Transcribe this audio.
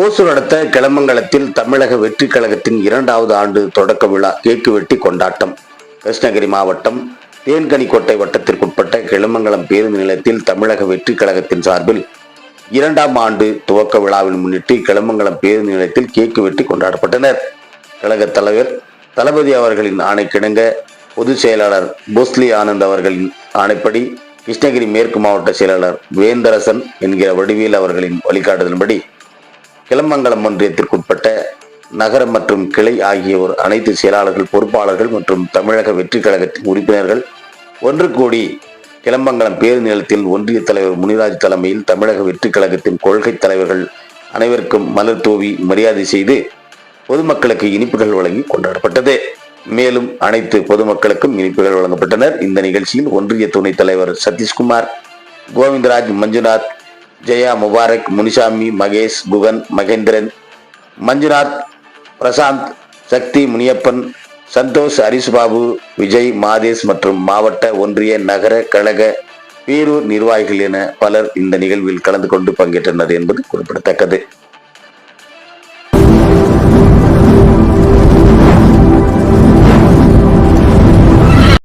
ஓசூர் அடுத்த கிளமங்கலத்தில் தமிழக வெற்றி கழகத்தின் இரண்டாவது ஆண்டு தொடக்க விழா கேக்கு வெட்டி கொண்டாட்டம். கிருஷ்ணகிரி மாவட்டம் தேன்கனிக்கோட்டை வட்டத்திற்குட்பட்ட கிளமங்கலம் பேருந்து நிலையத்தில் தமிழக வெற்றி கழகத்தின் சார்பில் இரண்டாம் ஆண்டு துவக்க விழாவில் முன்னிட்டு கிளமங்கலம் பேருந்து நிலையத்தில் கேக்கு வெட்டி கொண்டாடப்பட்டனர். கழக தலைவர் தளபதி அவர்களின் ஆணைக்கிணங்க பொதுச் செயலாளர் போஸ்லி ஆனந்த் அவர்களின் ஆணைப்படி கிருஷ்ணகிரி மேற்கு மாவட்ட செயலாளர் வேந்தரசன் என்கிற வடிவேல் அவர்களின் வழிகாட்டுதலின்படி கிளமங்கலம் ஒன்றியத்திற்குட்பட்ட நகரம் மற்றும் கிளை ஆகியோர் அனைத்து செயலாளர்கள் பொறுப்பாளர்கள் மற்றும் தமிழக வெற்றி கழகத்தின் உறுப்பினர்கள் ஒன்று கூடி கிளம்பங்கலம் பேருந்து நிலத்தில் ஒன்றிய தலைவர் முனிராஜ் தலைமையில் தமிழக வெற்றி கழகத்தின் கொள்கை தலைவர்கள் அனைவருக்கும் மலர் தூவி மரியாதை செய்து பொதுமக்களுக்கு இனிப்புகள் வழங்கி கொண்டாடப்பட்டது. மேலும் அனைத்து பொதுமக்களுக்கும் இனிப்புகள் வழங்கப்பட்டனர். இந்த நிகழ்ச்சியில் ஒன்றிய துணைத் தலைவர் சதீஷ்குமார் கோவிந்தராஜ் மஞ்சுநாத் ஜெயா முபாரக் முனிசாமி மகேஷ் குகன் மகேந்திரன் மஞ்சுநாத் பிரசாந்த் சக்தி முனியப்பன் சந்தோஷ் ஹரிசுபாபு விஜய் மாதேஷ் மற்றும் மாவட்ட ஒன்றிய நகர கழக பேரூர் நிர்வாகிகள் என பலர் இந்த நிகழ்வில் கலந்து கொண்டு பங்கேற்றனர் என்பது குறிப்பிடத்தக்கது.